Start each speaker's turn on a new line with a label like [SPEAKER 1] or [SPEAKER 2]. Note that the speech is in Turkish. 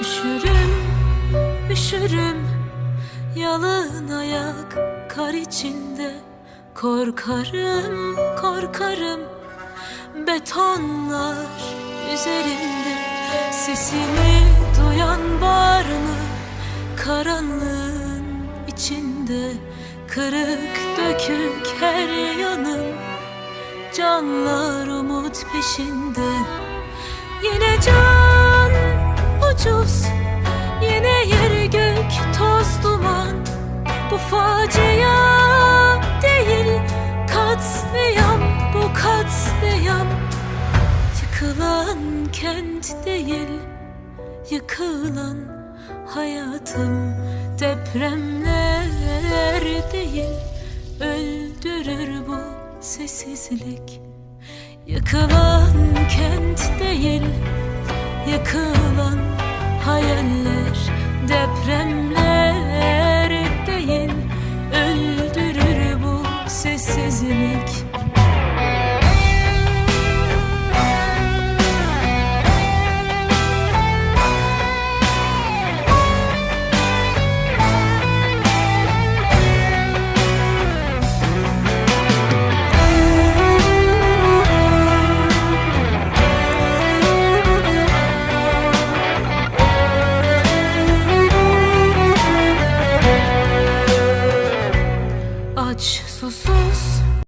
[SPEAKER 1] Üşürüm, üşürüm. Yalın ayak kar içinde. Korkarım, korkarım. Betonlar üzerimde Sesimi duyan var mı? Karanlığın içinde. Kırık dökük her yanım. Canlar umut peşinde. Yine can ucuz Yine yer gök toz duman. Bu facia değil Katliam bu katliam. Yıkılan kent değil Yıkılan hayatım. Depremler değil Öldürür bu sessizlik Yıkılan kent değil Yıkılan hayaller Depremler değil. Öldürür bu sessizlik